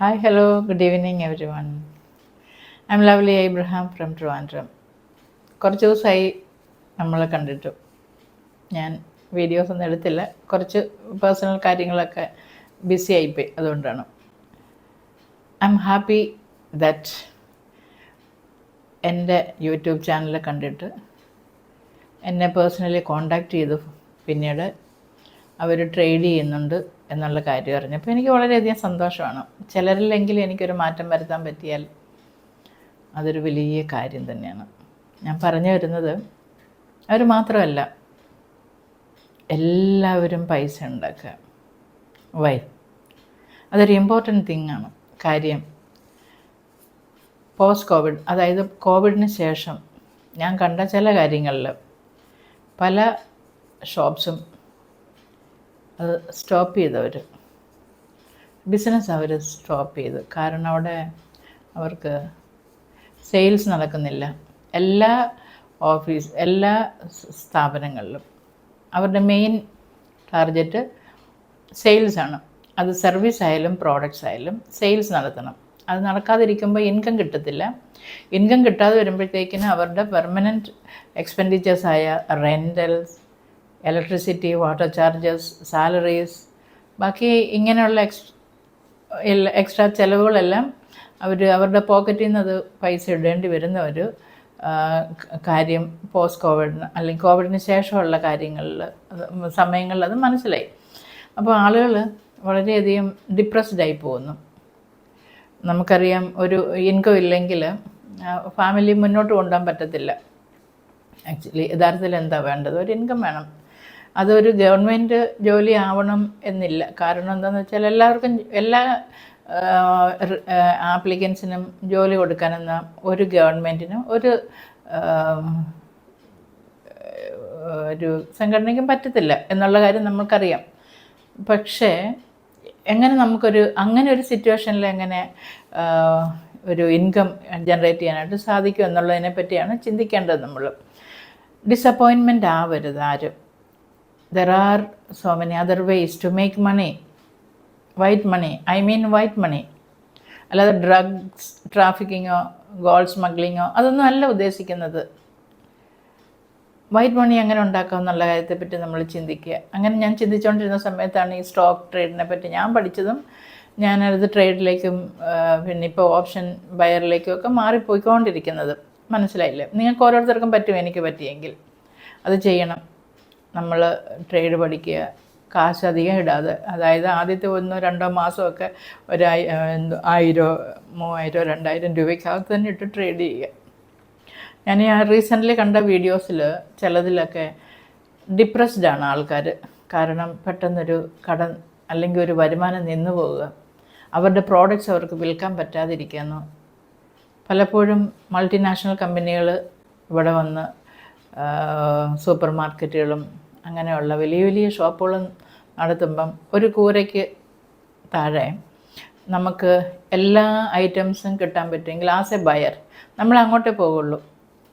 Hi hello good evening everyone I am lovely Abraham from Trivandrum കുറച്ച് ദിവസമായി നമ്മളെ കണ്ടിട്ടു. ഞാൻ വീഡിയോസ് ഒന്നും എടുത്തില്ല. കുറച്ച് പേഴ്സണൽ കാര്യങ്ങളൊക്കെ ബിസി ആയിപ്പോയി അതുകൊണ്ടാണ്. ഐ എം ഹാപ്പി ദാറ്റ് എന്റെ യൂട്യൂബ് ചാനൽ കണ്ടിട്ട് എന്നെ പേഴ്സണലി കോണ്ടാക്ട് ചെയ്തു. പിന്നീട് അവർ ട്രേഡ് ചെയ്യുന്നുണ്ട് എന്നുള്ള കാര്യം അറിഞ്ഞപ്പോൾ എനിക്ക് വളരെയധികം സന്തോഷമാണ്. ചിലരിലെങ്കിലും എനിക്കൊരു മാറ്റം വരുത്താൻ പറ്റിയാൽ അതൊരു വലിയ കാര്യം തന്നെയാണ്. ഞാൻ പറഞ്ഞു വരുന്നത് അവർ മാത്രമല്ല എല്ലാവരും പൈസ ഉണ്ടാക്കുക. വൈ അതൊരു ഇമ്പോർട്ടന്റ് തിങ് ആണ്. കാര്യം പോസ്റ്റ് കോവിഡ് അതായത് കോവിഡിന് ശേഷം ഞാൻ കണ്ട ചില കാര്യങ്ങളിൽ പല ഷോപ്സും അത് സ്റ്റോപ്പ് ചെയ്തവർ ബിസിനസ് അവർ സ്റ്റോപ്പ് ചെയ്തു. കാരണം അവിടെ അവർക്ക് സെയിൽസ് നടക്കുന്നില്ല. എല്ലാ ഓഫീസ് എല്ലാ സ്ഥാപനങ്ങളിലും അവരുടെ മെയിൻ ടാർഗറ്റ് സെയിൽസ് ആണ്. അത് സർവീസ് ആയാലും പ്രോഡക്റ്റ്സ് ആയാലും സെയിൽസ് നടത്തണം. അത് നടക്കാതിരിക്കുമ്പോൾ ഇൻകം കിട്ടത്തില്ല. ഇൻകം കിട്ടാതെ വരുമ്പോഴത്തേക്കിന് അവരുടെ പെർമനന്റ് എക്സ്പെൻഡിച്ചേഴ്സായ ആയ rentals electricity water charges salaries ബാക്കി ഇങ്ങനെയുള്ള എക്സ് എക്സ്ട്രാ ചിലവുകളെല്ലാം അവർ അവരുടെ പോക്കറ്റിൽ നിന്ന് അത് പൈസ ഇടേണ്ടി വരുന്ന ഒരു കാര്യം പോസ്റ്റ് കോവിഡിന് അല്ലെങ്കിൽ കോവിഡിന് ശേഷമുള്ള കാര്യങ്ങളിൽ സമയങ്ങളിൽ അത് മനസ്സിലായി. അപ്പോൾ ആളുകൾ വളരെയധികം ഡിപ്രസ്ഡ് ആയി പോകുന്നു. നമുക്കറിയാം ഒരു ഇൻകം ഇല്ലെങ്കിൽ ഫാമിലി മുന്നോട്ട് കൊണ്ടുപോകാൻ പറ്റത്തില്ല. ആക്ച്വലി യഥാർത്ഥത്തിൽ എന്താ വേണ്ടത്? ഒരു ഇൻകം വേണം. അതൊരു ഗവൺമെന്റ് ജോലി ആവണം എന്നില്ല. കാരണം എന്താണെന്ന് വെച്ചാൽ എല്ലാവർക്കും എല്ലാ ആപ്ലിക്കൻസിനും ജോലി കൊടുക്കാനെന്ന ഒരു ഗവൺമെന്റിനും ഒരു ഒരു സംഘടനയ്ക്കും പറ്റത്തില്ല എന്നുള്ള കാര്യം നമുക്കറിയാം പക്ഷേ എങ്ങനെ നമുക്കൊരു അങ്ങനെ ഒരു സിറ്റുവേഷനിൽ എങ്ങനെ ഒരു ഇൻകം ജനറേറ്റ് ചെയ്യാനായിട്ട് സാധിക്കും എന്നുള്ളതിനെ പറ്റിയാണ് ചിന്തിക്കേണ്ടത് നമ്മൾ. ഡിസപ്പോയിൻമെന്റ് ആവരുത് ആരും. There are so many other ways to make money. White money. I mean white money. അല്ലാതെ ഡ്രഗ്സ് ട്രാഫിക്കിങ്ങോ ഗോൾഡ് സ്മഗ്ലിങ്ങോ അതൊന്നും അല്ല ഉദ്ദേശിക്കുന്നത്. വൈറ്റ് മണി എങ്ങനെ ഉണ്ടാക്കാം എന്നുള്ള കാര്യത്തെപ്പറ്റി നമ്മൾ ചിന്തിക്കുക. അങ്ങനെ ഞാൻ ചിന്തിച്ചുകൊണ്ടിരുന്ന സമയത്താണ് ഈ സ്റ്റോക്ക് ട്രേഡിനെ പറ്റി. ഞാൻ പഠിച്ചതും ഞാനത് ട്രേഡിലേക്കും പിന്നെ ഇപ്പോൾ ഓപ്ഷൻ ബയറിലേക്കും ഒക്കെ മാറിപ്പോയിക്കൊണ്ടിരിക്കുന്നത്. മനസ്സിലായില്ലേ? നിങ്ങൾക്ക് ഓരോരുത്തർക്കും പറ്റും എനിക്ക് പറ്റിയെങ്കിൽ. അത് ചെയ്യണം. നമ്മൾ ട്രേഡ് പഠിക്കുക കാശ് അധികം ഇടാതെ. അതായത് ആദ്യത്തെ ഒന്നോ രണ്ടോ മാസമൊക്കെ ഒരു ആയിരോ മൂവായിരോ രണ്ടായിരം രൂപയ്ക്കകത്ത് തന്നെ ഇട്ട് ട്രേഡ് ചെയ്യുക. ഞാൻ റീസെന്റ്ലി കണ്ട വീഡിയോസിൽ ചിലതിലൊക്കെ ഡിപ്രസ്ഡ് ആണ് ആൾക്കാർ കാരണം പെട്ടെന്നൊരു കടം അല്ലെങ്കിൽ ഒരു വരുമാനം നിന്നു പോവുക. അവരുടെ പ്രോഡക്റ്റ്സ് അവർക്ക് വിൽക്കാൻ പറ്റാതിരിക്കുന്നു. പലപ്പോഴും മൾട്ടിനാഷണൽ കമ്പനികൾ ഇവിടെ വന്ന് സൂപ്പർ മാർക്കറ്റുകളും അങ്ങനെയുള്ള വലിയ വലിയ ഷോപ്പുകളും നടത്തുമ്പം ഒരു കൂരയ്ക്ക് താഴെ നമുക്ക് എല്ലാ ഐറ്റംസും കിട്ടാൻ പറ്റുമെങ്കിൽ ആസ് എ ബയർ നമ്മൾ അങ്ങോട്ടേ പോകുള്ളൂ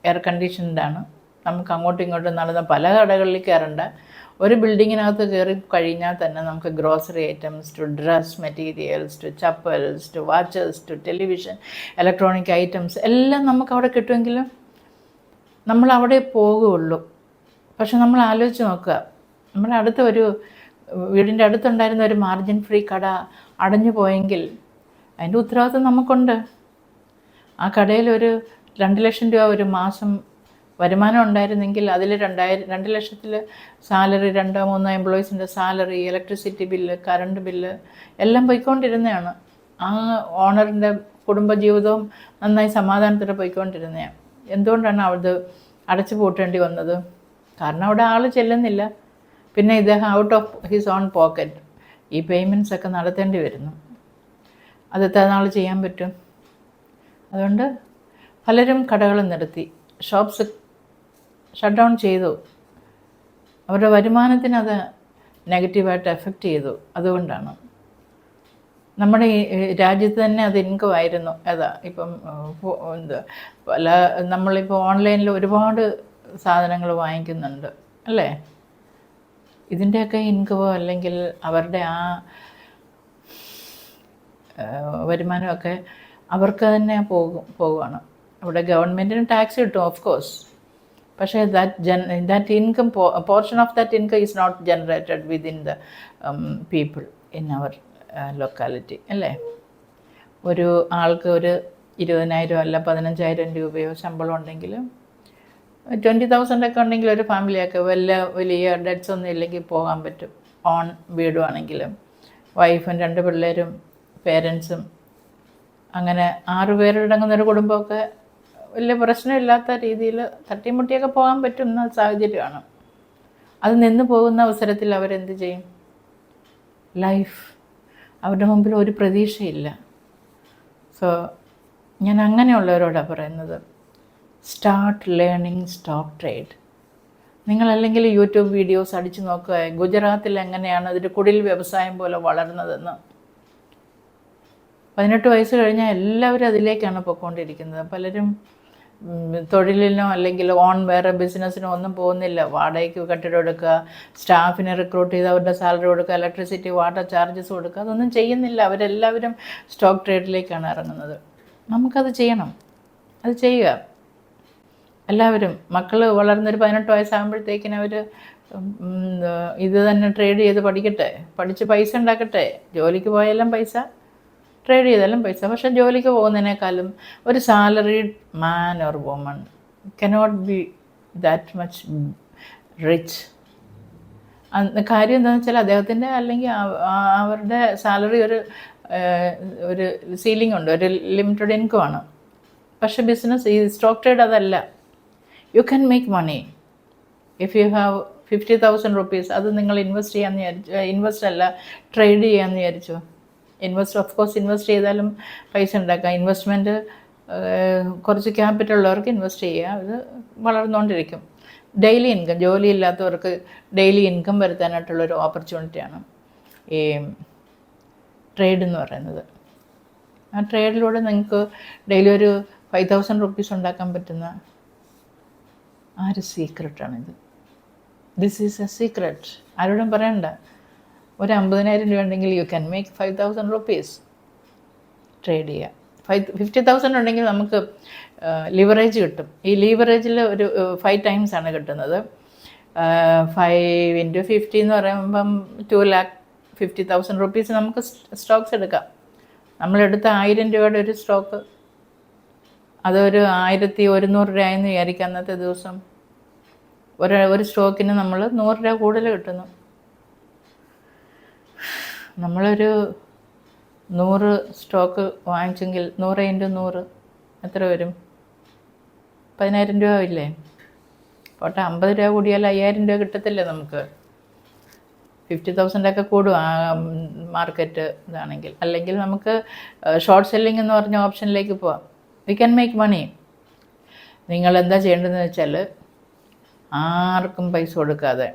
എയർ കണ്ടീഷൻഡാണ് നമുക്ക് അങ്ങോട്ടും ഇങ്ങോട്ടും നടന്ന പല കടകളിൽ കയറേണ്ട. ഒരു ബിൽഡിങ്ങിനകത്ത് കയറി കഴിഞ്ഞാൽ തന്നെ നമുക്ക് grocery items to dress materials to chappals to watches to television electronic items എല്ലാം നമുക്ക് അവിടെ കിട്ടുമെങ്കിലും നമ്മൾ അവിടെ പോകുള്ളൂ. പക്ഷെ നമ്മൾ ആലോചിച്ച് നോക്കുക. നമ്മുടെ അടുത്ത ഒരു വീടിന്റെ അടുത്തുണ്ടായിരുന്ന ഒരു മാർജിൻ ഫ്രീ കട അടഞ്ഞു പോയെങ്കിൽ അതിന്റെ ഉത്തരവാദിത്വം നമുക്കുണ്ട്. ആ കടയിൽ ഒരു രണ്ട് ലക്ഷം രൂപ ഒരു മാസം വരുമാനം ഉണ്ടായിരുന്നെങ്കിൽ അതിൽ രണ്ടായിരം രണ്ട് ലക്ഷത്തിൽ സാലറി രണ്ടോ മൂന്നോ എംപ്ലോയീസിന്റെ salary electricity bill current bill എല്ലാം പോയിക്കൊണ്ടിരുന്നതാണ്. ആ ഓണറിന്റെ കുടുംബജീവിതവും നന്നായി സമാധാനത്തോടെ പോയിക്കൊണ്ടിരുന്നതാണ്. എന്തുകൊണ്ടാണ് അത് അടച്ചു പൂട്ടേണ്ടി വന്നത്? കാരണം അവിടെ ആൾ ചെല്ലുന്നില്ല. പിന്നെ ഇദ്ദേഹം out of his own pocket ഈ പേയ്മെന്റ്സ് ഒക്കെ നടത്തേണ്ടി വരുന്നു. അത് എത്ര നാൾ ചെയ്യാൻ പറ്റും? അതുകൊണ്ട് പലരും കടകൾ നിർത്തി. ഷോപ്സ് ഷട്ട് ഡൗൺ ചെയ്തു. അവരുടെ വരുമാനത്തിനത് നെഗറ്റീവായിട്ട് എഫക്റ്റ് ചെയ്തു. അതുകൊണ്ടാണ്. നമ്മുടെ ഈ രാജ്യത്ത് തന്നെ അത് ഇൻകം ആയിരുന്നു. അതാ ഇപ്പം എന്താ പല നമ്മളിപ്പോൾ ഓൺലൈനിൽ ഒരുപാട് സാധനങ്ങൾ വാങ്ങിക്കുന്നുണ്ട് അല്ലേ? ഇതിന്റെയൊക്കെ ഇൻകമോ അല്ലെങ്കിൽ അവരുടെ ആ വരുമാനമൊക്കെ അവർക്ക് തന്നെ പോകും പോകുവാണ് അവിടെ ഗവൺമെന്റിന് ടാക്സ് കിട്ടും ഓഫ് കോഴ്സ് പക്ഷേ that Jan that income portion of that income is not generated within the people in our locality അല്ലേ? ഒരു ആൾക്ക് ഒരു ഇരുപതിനായിരം അല്ല പതിനഞ്ചായിരം രൂപയോ ശമ്പളം ഉണ്ടെങ്കിൽ ട്വന്റി തൗസൻഡ് ഒക്കെ ഉണ്ടെങ്കിൽ ഒരു ഫാമിലിയൊക്കെ വല്ല വലിയ ഡെറ്റ്സ് ഒന്നും ഇല്ലെങ്കിൽ പോകാൻ പറ്റും. ഓൺ വീടുവാണെങ്കിലും വൈഫും രണ്ട് പിള്ളേരും പേരൻസും അങ്ങനെ ആറ് പേരടങ്ങുന്ന ഒരു കുടുംബമൊക്കെ വലിയ പ്രശ്നമില്ലാത്ത രീതിയിൽ തട്ടിമുട്ടിയൊക്കെ പോകാൻ പറ്റുന്ന സാഹചര്യമാണ്. അത് നിന്ന് പോകുന്ന അവസരത്തിൽ അവരെന്ത് ചെയ്യും? ലൈഫ് അവരുടെ മുമ്പിൽ ഒരു പ്രതീക്ഷയില്ല. സോ ഞാൻ അങ്ങനെയുള്ളവരോടാണ് പറയുന്നത്. സ്റ്റാർട്ട് ലേണിംഗ് സ്റ്റോക്ക് ട്രേഡ് നിങ്ങളല്ലെങ്കിൽ യൂട്യൂബ് വീഡിയോസ് അടിച്ചു നോക്കുക. ഗുജറാത്തിൽ എങ്ങനെയാണ് അതൊരു കുടിൽ വ്യവസായം പോലെ വളർന്നതെന്ന്. പതിനെട്ട് വയസ്സ് കഴിഞ്ഞാൽ എല്ലാവരും അതിലേക്കാണ് പോയിക്കൊണ്ടിരിക്കുന്നത്. പലരും തൊഴിലിനോ അല്ലെങ്കിൽ ഓൺ വേറെ ബിസിനസ്സിനോ ഒന്നും പോകുന്നില്ല. വാടകയ്ക്ക് കെട്ടിടം എടുക്കുക സ്റ്റാഫിനെ റിക്രൂട്ട് ചെയ്ത് അവരുടെ സാലറി കൊടുക്കുക ഇലക്ട്രിസിറ്റി വാട്ടർ ചാർജസ് കൊടുക്കുക അതൊന്നും ചെയ്യുന്നില്ല. അവരെല്ലാവരും സ്റ്റോക്ക് ട്രേഡിലേക്കാണ് ഇറങ്ങുന്നത്. നമുക്കത് ചെയ്യണം. അത് ചെയ്യുക. എല്ലാവരും മക്കൾ വളർന്നൊരു പതിനെട്ട് വയസ്സാകുമ്പോഴത്തേക്കിന് അവർ ഇത് തന്നെ ട്രേഡ് ചെയ്ത് പഠിക്കട്ടെ. പഠിച്ച് പൈസ ഉണ്ടാക്കട്ടെ. ജോലിക്ക് പോയാലും പൈസ. ട്രേഡ് ചെയ്താലും പൈസ. പക്ഷെ ജോലിക്ക് പോകുന്നതിനേക്കാളും ഒരു salaried man or woman cannot be that much rich കാര്യം എന്താണെന്ന് വെച്ചാൽ അദ്ദേഹത്തിന്റെ അല്ലെങ്കിൽ അവരുടെ സാലറി ഒരു ഒരു സീലിംഗ് ഉണ്ട് ഒരു ലിമിറ്റഡ് ഇൻകം ആണ്. പക്ഷെ ബിസിനസ് ഈ സ്റ്റോക്ക് ട്രേഡ് അതല്ല. You can make money if you have fifty thousand rupees അത് നിങ്ങൾ ഇൻവെസ്റ്റ് ചെയ്യാമെന്ന് വിചാരിച്ചു ഇൻവെസ്റ്റ് അല്ല ട്രേഡ് ചെയ്യാമെന്ന് വിചാരിച്ചു. ഇൻവെസ്റ്റ് ഓഫ് കോഴ്സ് ഇൻവെസ്റ്റ് ചെയ്താലും പൈസ ഉണ്ടാക്കാം. ഇൻവെസ്റ്റ്മെന്റ് കുറച്ച് ക്യാപിറ്റൽ ഉള്ളവർക്ക് ഇൻവെസ്റ്റ് ചെയ്യുക അത് വളർന്നുകൊണ്ടിരിക്കും. ഡെയിലി ഇൻകം ജോലി ഇല്ലാത്തവർക്ക് ഡെയിലി ഇൻകം വരുത്താനായിട്ടുള്ളൊരു ഓപ്പർച്യൂണിറ്റിയാണ് ഈ ട്രേഡ് എന്ന് പറയുന്നത്. ആ ട്രേഡിലൂടെ നിങ്ങൾക്ക് ഡെയിലി ഒരു ഫൈവ് തൗസൻഡ് റുപ്പീസ് ഉണ്ടാക്കാൻ പറ്റുന്ന ആ ഒരു സീക്രട്ടാണിത് ദിസ് ഈസ് എ സീക്രട്ട് ആരോടും പറയണ്ട. ഒരു അമ്പതിനായിരം രൂപ ഉണ്ടെങ്കിൽ you can make five thousand rupees trade ചെയ്യുക ഫൈവ് ഫിഫ്റ്റി തൗസൻഡ് ഉണ്ടെങ്കിൽ നമുക്ക് ലിവറേജ് കിട്ടും. ഈ ലിവറേജിൽ ഒരു ഫൈവ് ടൈംസ് ആണ് കിട്ടുന്നത്. ഫൈവ് ഇന്റു ഫിഫ്റ്റി എന്ന് പറയുമ്പം two lakh fifty thousand rupees നമുക്ക് സ്റ്റോക്സ് എടുക്കാം. നമ്മളെടുത്ത ആയിരം രൂപയുടെ ഒരു സ്റ്റോക്ക് അതൊരു ആയിരത്തി ഒരുന്നൂറ് രൂപയെന്ന് വിചാരിക്കുക അന്നത്തെ ദിവസം. ഒരു ഒരു സ്റ്റോക്കിന് നമ്മൾ നൂറ് രൂപ കൂടുതൽ കിട്ടുന്നു. നമ്മളൊരു നൂറ് സ്റ്റോക്ക് വാങ്ങിച്ചെങ്കിൽ നൂറ് ഇന്റു നൂറ് എത്ര വരും? പതിനായിരം രൂപ ഇല്ലേ പോട്ടെ അമ്പത് രൂപ കൂടിയാൽ അയ്യായിരം രൂപ കിട്ടത്തില്ലേ നമുക്ക്? ഫിഫ്റ്റി തൗസൻഡൊക്കെ കൂടും മാർക്കറ്റ് ഇതാണെങ്കിൽ. അല്ലെങ്കിൽ നമുക്ക് ഷോർട്ട് സെല്ലിംഗ് എന്ന് പറഞ്ഞ ഓപ്ഷനിലേക്ക് പോവാം. വി ക്യാൻ മേക്ക് മണി നിങ്ങൾ എന്താ ചെയ്യേണ്ടതെന്ന് വെച്ചാൽ ആർക്കും പൈസ കൊടുക്കാതെ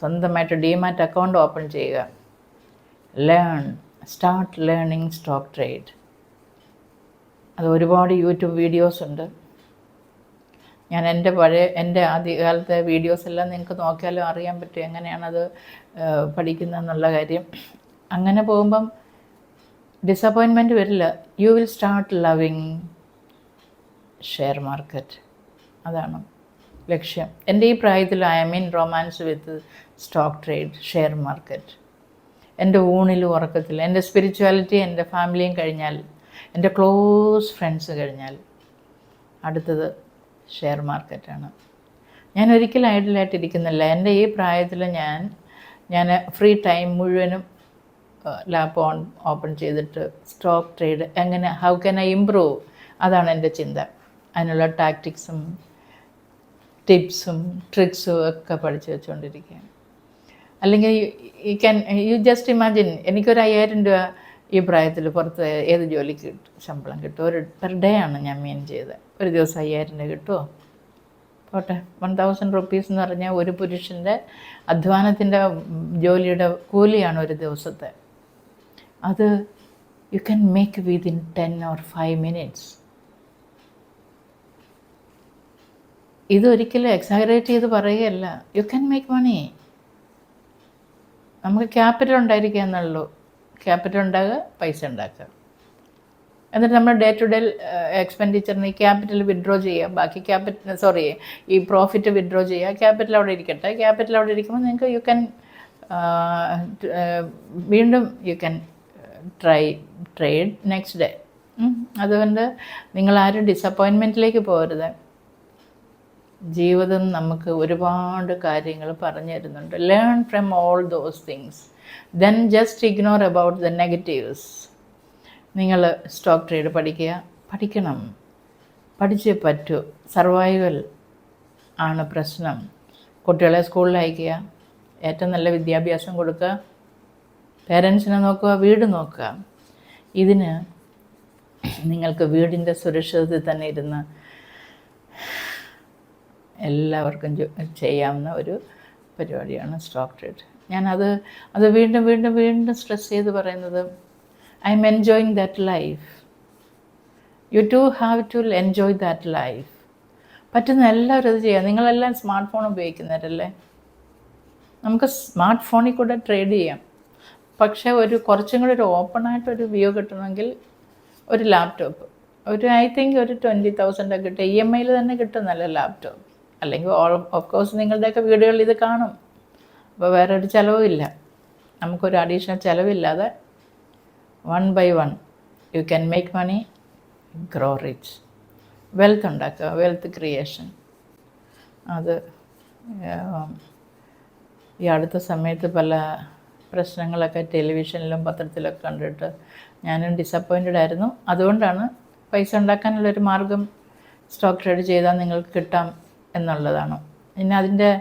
സ്വന്തമായിട്ട് ഡിമാറ്റ് അക്കൗണ്ട് ഓപ്പൺ ചെയ്യുക. Learn start learning stock trade അത് ഒരുപാട് യൂട്യൂബ് വീഡിയോസ് ഉണ്ട്. ഞാൻ എന്റെ പഴയ എന്റെ ആദ്യകാലത്തെ വീഡിയോസ് എല്ലാം നിങ്ങൾക്ക് നോക്കിയാലും അറിയാൻ പറ്റും എങ്ങനെയാണത് പഠിക്കുന്നതെന്നുള്ള കാര്യം. അങ്ങനെ പോകുമ്പം ഡിസപ്പോയിൻമെന്റ് വരില്ല. You will start loving share market അതാണ് ലക്ഷ്യം. എന്റെ ഈ പ്രായത്തിൽ I mean romance with stock trade share market എന്റെ ഊണിലും ഉറക്കത്തിലും എന്റെ സ്പിരിച്വാലിറ്റി എന്റെ ഫാമിലിയും കഴിഞ്ഞാൽ എന്റെ ക്ലോസ് ഫ്രണ്ട്സ് കഴിഞ്ഞാൽ അടുത്തത് ഷെയർ മാർക്കറ്റാണ് ഞാൻ ഒരിക്കലും ഐഡിയലായിട്ടിരിക്കുന്നില്ല എന്റെ ഈ പ്രായത്തിൽ ഞാൻ ഞാൻ ഫ്രീ ടൈം മുഴുവനും ലാപ്പ് ഓൺ ഓപ്പൺ ചെയ്തിട്ട് സ്റ്റോക്ക് ട്രേഡ് എങ്ങനെ ഹൗ ക്യാൻ ഐ ഇമ്പ്രൂവ് അതാണ് എന്റെ ചിന്ത. അതിനുള്ള ടാക്ടിക്സും ടിപ്സും ട്രിക്സും ഒക്കെ പഠിച്ചു വെച്ചുകൊണ്ടിരിക്കുകയാണ് അല്ലെങ്കിൽ ഈ ക്യാൻ യു ജസ്റ്റ് ഇമാജിൻ എനിക്കൊരു അയ്യായിരം രൂപ ഈ പ്രായത്തിൽ പുറത്ത് ഏത് ജോലിക്ക് കിട്ടും? ശമ്പളം കിട്ടും. ഒരു പെർ ഡേ ആണ് ഞാൻ മീൻ ചെയ്തത്. ഒരു ദിവസം അയ്യായിരം രൂപ കിട്ടുമോ പോട്ടെ. വൺ തൗസൻഡ് റുപ്പീസ് എന്ന് പറഞ്ഞാൽ ഒരു പുരുഷന്റെ അധ്വാനത്തിന്റെ ജോലിയുടെ കൂലിയാണ് ഒരു ദിവസത്തെ. അത് you can make within ten or five minutes ഇതൊരിക്കലും എക്സാഗ്രേറ്റ് ചെയ്ത് പറയുകയല്ല. യു ക്യാൻ മേക്ക് മണി നമുക്ക് ക്യാപിറ്റൽ ഉണ്ടായിരിക്കുക എന്നുള്ളൂ. ക്യാപിറ്റൽ ഉണ്ടാകുക പൈസ ഉണ്ടാക്കുക. എന്നിട്ട് നമ്മൾ ഡേ ടു ഡേ എക്സ്പെൻഡിച്ചറിന് ഈ ക്യാപിറ്റൽ വിഡ്രോ ചെയ്യുക. ബാക്കി ക്യാപിറ്റൽ സോറി ഈ പ്രോഫിറ്റ് വിഡ്രോ ചെയ്യുക. ക്യാപിറ്റൽ അവിടെ ഇരിക്കട്ടെ. ക്യാപിറ്റൽ അവിടെ ഇരിക്കുമ്പോൾ നിങ്ങൾക്ക് യു ക്യാൻ വീണ്ടും you can try trade next day അതുകൊണ്ട് നിങ്ങൾ ആരും ഡിസപ്പോയിൻമെന്റിലേക്ക് പോകരുത്. ജീവിതം നമുക്ക് ഒരുപാട് കാര്യങ്ങൾ പറഞ്ഞു തരുന്നുണ്ട് learn from all those things then just ignore about the negatives നിങ്ങൾ സ്റ്റോക്ക് ട്രേഡ് പഠിക്കുക. പഠിക്കണം. പഠിച്ചേ പറ്റൂ. സർവൈവൽ ആണ് പ്രശ്നം. കുട്ടികളെ സ്കൂളിൽ അയക്കുക. ഏറ്റവും നല്ല വിദ്യാഭ്യാസം കൊടുക്കുക. പേരൻസിനെ നോക്കുക. വീട് നോക്കുക. ഇതിന് നിങ്ങൾക്ക് വീടിന്റെ സുരക്ഷിതത്തിൽ തന്നെ ഇരുന്ന് എല്ലാവർക്കും ചെയ്യാവുന്ന ഒരു പരിപാടിയാണ് സ്റ്റോക്ക് ട്രേഡ് ഞാനത് അത് വീണ്ടും വീണ്ടും വീണ്ടും സ്ട്രെസ് ചെയ്ത് പറയുന്നത് I'm enjoying that life you too have to enjoy that life പറ്റുന്ന എല്ലാവരും അത് ചെയ്യുക നിങ്ങളെല്ലാം സ്മാർട്ട് ഫോൺ ഉപയോഗിക്കുന്നവരല്ലേ? നമുക്ക് സ്മാർട്ട് ഫോണിൽ കൂടെ ട്രേഡ് ചെയ്യാം. പക്ഷേ ഒരു കുറച്ചും കൂടി ഒരു ഓപ്പണായിട്ടൊരു വ്യൂ കിട്ടണമെങ്കിൽ ഒരു ലാപ്ടോപ്പ് ഒരു ഐ തിങ്ക് ഒരു ട്വന്റി തൗസൻഡ് ഒക്കെ കിട്ടും. ഇ എം ഐയിൽ തന്നെ കിട്ടും നല്ല ലാപ്ടോപ്പ് അല്ലെങ്കിൽ ഓൾ ഓഫ് കോഴ്സ് നിങ്ങളുടെയൊക്കെ വീടുകളിൽ ഇത് കാണും. അപ്പോൾ വേറെ ഒരു ചിലവും ഇല്ല. നമുക്കൊരു additional ചിലവില്ലാതെ one by one you can make money grow rich wealth ഉണ്ടാക്കുക വെൽത്ത് ക്രിയേഷൻ അത് ഈ അടുത്ത സമയത്ത് പല പ്രശ്നങ്ങളൊക്കെ ടെലിവിഷനിലും പത്രത്തിലൊക്കെ കണ്ടിട്ട് ഞാനും ഡിസപ്പോയിന്റഡ് ആയിരുന്നു. അതുകൊണ്ടാണ് പൈസ ഉണ്ടാക്കാനുള്ളൊരു മാർഗം സ്റ്റോക്ക് ട്രേഡ് ചെയ്താൽ നിങ്ങൾക്ക് കിട്ടാം. എന്നുള്ളതാണ്. പിന്നെ അതിന്റെ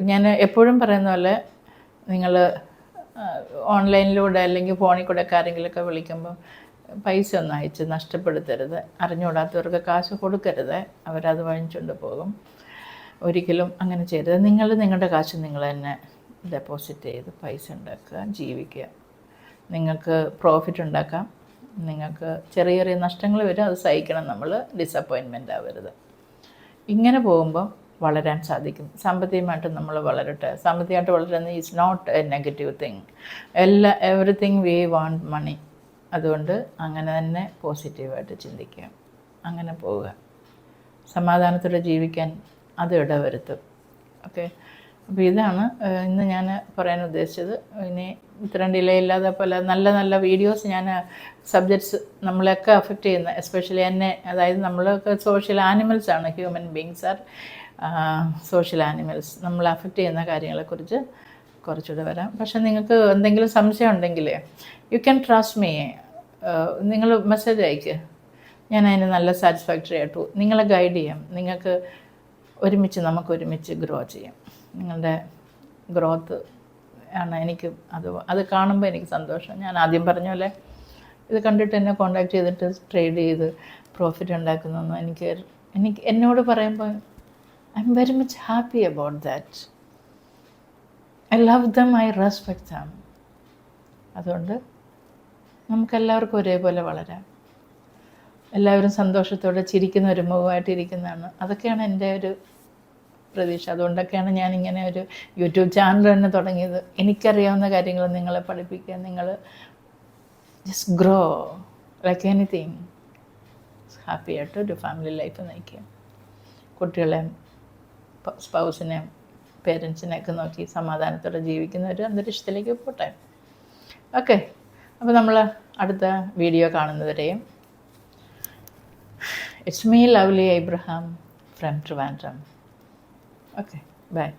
ഞാൻ എപ്പോഴും പറയുന്ന പോലെ നിങ്ങൾ ഓൺലൈനിലൂടെ അല്ലെങ്കിൽ ഫോണിൽ കൂടെ ഒക്കെ ആരെങ്കിലുമൊക്കെ വിളിക്കുമ്പം പൈസ ഒന്നും അയച്ച് നഷ്ടപ്പെടുത്തരുത്. അറിഞ്ഞുകൂടാത്തവർക്ക് കാശ് കൊടുക്കരുത്. അവരത് വാങ്ങിച്ചുകൊണ്ട് പോകും. ഒരിക്കലും അങ്ങനെ ചെയ്യരുത്. നിങ്ങൾ നിങ്ങളുടെ കാശ് നിങ്ങൾ തന്നെ ഡെപ്പോസിറ്റ് ചെയ്ത് പൈസ ഉണ്ടാക്കുക ജീവിക്കുക. നിങ്ങൾക്ക് പ്രോഫിറ്റ് ഉണ്ടാക്കാം. നിങ്ങൾക്ക് ചെറിയ ചെറിയ നഷ്ടങ്ങൾ വരും. അത് സഹിക്കണം. നമ്മൾ ഡിസപ്പോയിൻമെന്റ് ആവരുത്. ഇങ്ങനെ പോകുമ്പോൾ വളരാൻ സാധിക്കും. സാമ്പത്തികമായിട്ട് നമ്മൾ വളരട്ടെ. സാമ്പത്തികമായിട്ട് വളരുന്നത് is not a negative thing എല്ലാ എവറിത്തിങ് വി വാണ്ട് മണി അതുകൊണ്ട് അങ്ങനെ തന്നെ പോസിറ്റീവായിട്ട് ചിന്തിക്കുക. അങ്ങനെ പോവുക. സമാധാനത്തോടെ ജീവിക്കാൻ അത് ഇടവരുത്തും. ഓക്കെ അപ്പോൾ ഇതാണ് ഇന്ന് ഞാൻ പറയാൻ ഉദ്ദേശിച്ചത്. ഇനി ഇത്രയും ഡിലേ ഇല്ലാതെ പല നല്ല നല്ല വീഡിയോസ് ഞാൻ സബ്ജക്ട്സ് നമ്മളെയൊക്കെ അഫക്റ്റ് ചെയ്യുന്ന എസ്പെഷ്യലി എന്നെ അതായത് നമ്മളൊക്കെ സോഷ്യൽ ആനിമൽസ് ആണ് human beings are social animals നമ്മളെ അഫക്റ്റ് ചെയ്യുന്ന കാര്യങ്ങളെക്കുറിച്ച് കുറച്ചുകൂടെ വരാം. പക്ഷേ നിങ്ങൾക്ക് എന്തെങ്കിലും സംശയം ഉണ്ടെങ്കിൽ യു ക്യാൻ ട്രസ്റ്റ് മീ നിങ്ങൾ മെസ്സേജ് അയക്ക്. ഞാൻ അതിന് നല്ല സാറ്റിസ്ഫാക്ടറി ആയിട്ടു നിങ്ങളെ ഗൈഡ് ചെയ്യാം. നിങ്ങൾക്ക് ഒരുമിച്ച് നമുക്ക് ഒരുമിച്ച് ഗ്രോ ചെയ്യാം. നിങ്ങളുടെ ഗ്രോത്ത് ആണ് എനിക്ക് അത് അത് കാണുമ്പോൾ എനിക്ക് സന്തോഷം. ഞാൻ ആദ്യം പറഞ്ഞ പോലെ ഇത് കണ്ടിട്ട് എന്നെ കോണ്ടാക്ട് ചെയ്തിട്ട് ട്രേഡ് ചെയ്ത് പ്രോഫിറ്റ് ഉണ്ടാക്കുന്നൊന്നും എനിക്ക് എനിക്ക് എന്നോട് പറയുമ്പോൾ I'm very much happy about that I love them I respect them അതുകൊണ്ട് നമുക്കെല്ലാവർക്കും ഒരേപോലെ വളരാം. എല്ലാവരും സന്തോഷത്തോടെ ചിരിക്കുന്ന ഒരു മുഖമായിട്ടിരിക്കുന്നതാണ്. അതൊക്കെയാണ് എന്റെ ഒരു പ്രതീക്ഷ. അതുകൊണ്ടൊക്കെയാണ് ഞാൻ ഇങ്ങനെ ഒരു യൂട്യൂബ് ചാനൽ തന്നെ തുടങ്ങിയത്. എനിക്കറിയാവുന്ന കാര്യങ്ങൾ നിങ്ങളെ പഠിപ്പിക്കുക. നിങ്ങൾ just grow like anything happy ആയിട്ട് ഒരു ഫാമിലി ലൈഫ് നയിക്കുക. കുട്ടികളെ സ്പൗസിനെയും പേരൻസിനെയൊക്കെ നോക്കി സമാധാനത്തോടെ ജീവിക്കുന്ന ഒരു അന്തരീക്ഷത്തിലേക്ക് പോട്ടെ. ഓക്കെ അപ്പോൾ നമ്മൾ അടുത്ത video കാണുന്നവരെയും it's me lovely Abraham from Trivandrum Okay, bye.